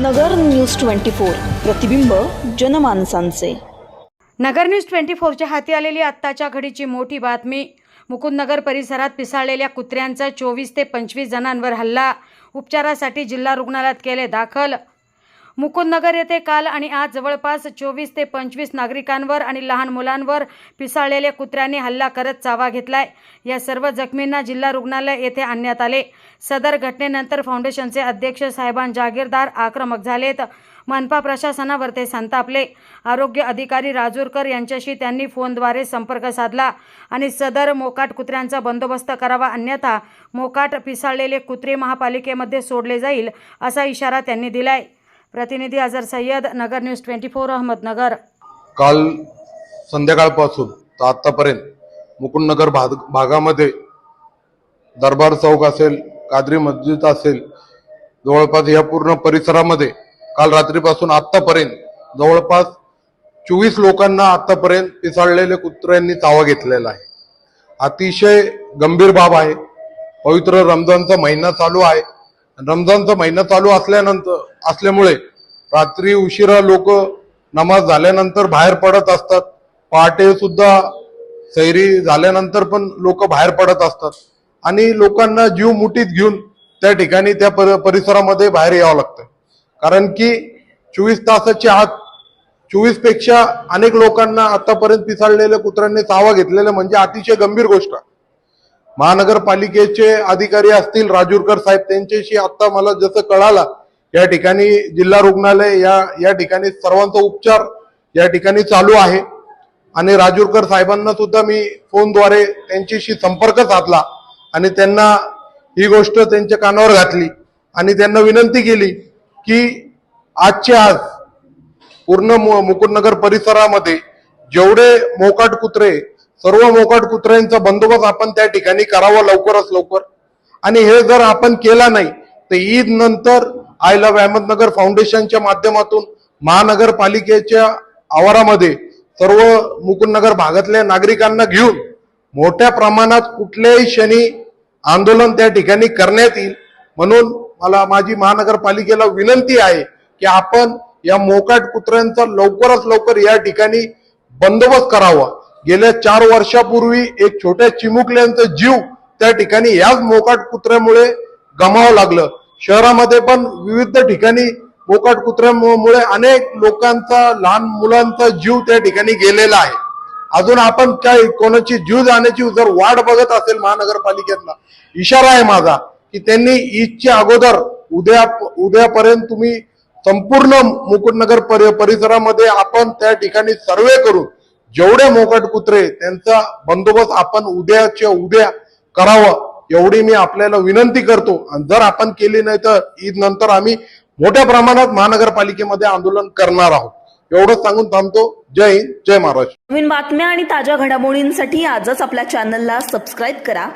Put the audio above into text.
नगर news twenty four. प्रतिबिंब जनमानसांचे. नगर news twenty फोरच्या हाती आलेली आत्ताच्या घडीची मोठी बातमी. मुकुंदनगर परिसरात पिसाळलेल्या कुत्र्यांचा चोवीस ते पंचवीस जणांवर हल्ला. उपचारासाठी जिल्हा रुग्णालयात केले दाखल. मुकुंदनगर येथे काल आणि आज जवळपास चोवीस ते पंचवीस नागरिकांवर आणि लहान मुलांवर पिसाळलेल्या कुत्र्यांनी हल्ला करत चावा घेतलाय. या सर्व जखमींना जिल्हा रुग्णालय येथे आणण्यात आले. सदर घटनेनंतर फाउंडेशनचे अध्यक्ष साहेबान जागीरदार आक्रमक झालेत. मनपा प्रशासनावर ते संतापले. आरोग्य अधिकारी राजूरकर यांच्याशी त्यांनी फोनद्वारे संपर्क साधला आणि सदर मोकाट कुत्र्यांचा बंदोबस्त करावा अन्यथा मोकाट पिसाळलेले कुत्रे महापालिकेमध्ये सोडले जाईल असा इशारा त्यांनी दिलाय. प्रतिनिधी Azhar Sayyad Nagar news twenty four Ahmednagar. काल संध्याकाळपासून तर आतापर्यंत मुकुंदनगर भाग भागामध्ये दरबार चौक असेल कादरी मस्जिद असेल जवळपास या पूर्ण परिसरामध्ये काल रात्रीपासून आतापर्यंत जवळपास चोवीस लोकांना आतापर्यंत पिसाळलेले कुत्र्यांनी चावा घेतलेला आहे. अतिशय गंभीर बाब आहे. पवित्र रमजानचा महिना चालू आहे. रमजानचा महिना चालू असल्यानंतर असल्यामुळे रात्री उशिरा लोक नमाज झाल्यानंतर बाहेर पडत असतात. पहाटे सुद्धा सैरी झाल्यानंतर पण लोक बाहेर पडत असतात. आणि लोकांना जीव मुठीत घेऊन त्या ठिकाणी त्या पर- परिसरामध्ये बाहेर यावं लागतं. कारण की चोवीस तासाच्या आत चोवीसपेक्षा अनेक लोकांना आतापर्यंत पिसाळलेल्या कुत्र्यांनी चावा घेतलेला म्हणजे अतिशय गंभीर गोष्ट आहे. महानगरपालिकेचे अधिकारी असतील राजूरकर साहेब त्यांच्याशी आता मला जसं कळाला या ठिकाणी जिल्हा रुग्णालय या या ठिकाणी सर्वांचा उपचार या ठिकाणी चालू आहे. आणि राजूरकर साहेबांना सुद्धा मी फोनद्वारे त्यांच्याशी संपर्क साधला आणि त्यांना ही गोष्ट त्यांच्या कानावर घातली आणि त्यांना विनंती केली की आजचे आज पूर्ण मु- मुकुंदनगर परिसरामध्ये जेवढे मोकाट कुत्रे सर्व मोकाट कुत्र्यांचा बंदोबस्त आपण त्या ठिकाणी करावा लवकरच लवकर. आणि हे जर आपण केला नाही तर ईद नंतर आय लव्ह अहमदनगर फाउंडेशनच्या माध्यमातून महानगरपालिकेच्या आवारामध्ये सर्व मुकुंदनगर भागातल्या नागरिकांना घेऊन मोठ्या प्रमाणात कुठल्याही क्षणी आंदोलन त्या ठिकाणी करण्यात येईल. म्हणून मला माझी महानगरपालिकेला विनंती आहे की आपण या मोकाट कुत्र्यांचा लवकरात लवकर या ठिकाणी बंदोबस्त करावा. गेल्या चार वर्षापूर्वी एक छोट्या चिमुकल्यांचा जीव त्या ठिकाणी याच मोकाट कुत्र्यामुळे गमावं लागलं. शहरामध्ये पण विविध ठिकाणी मोकाट कुत्र्यामुळे अनेक लोकांचा लहान मुलांचा जीव त्या ठिकाणी गेलेला आहे. अजून आपण काय कोणाची जीव जाण्याची जर वाट बघत असेल महानगरपालिकेतला इशारा आहे माझा की त्यांनी ईदच्या अगोदर उद्या उद्यापर्यंत तुम्ही संपूर्ण मुकुटनगर परिसरामध्ये आपण त्या ठिकाणी सर्वे करून जेवढे मोकट कुत्रे त्यांचा बंदोबस्त आपण उद्याच्या उद्या करावं एवढी मी आपल्याला विनंती करतो. आणि जर आपण केली नाही तर ईद नंतर आम्ही मोठ्या प्रमाणात महानगरपालिकेमध्ये आंदोलन करणार आहोत. एवढंच सांगून थांबतो. जय हिंद जय महाराष्ट्र. नवीन बातम्या आणि ताज्या घडामोडींसाठी आजच आपल्या चॅनलला सबस्क्राईब करा.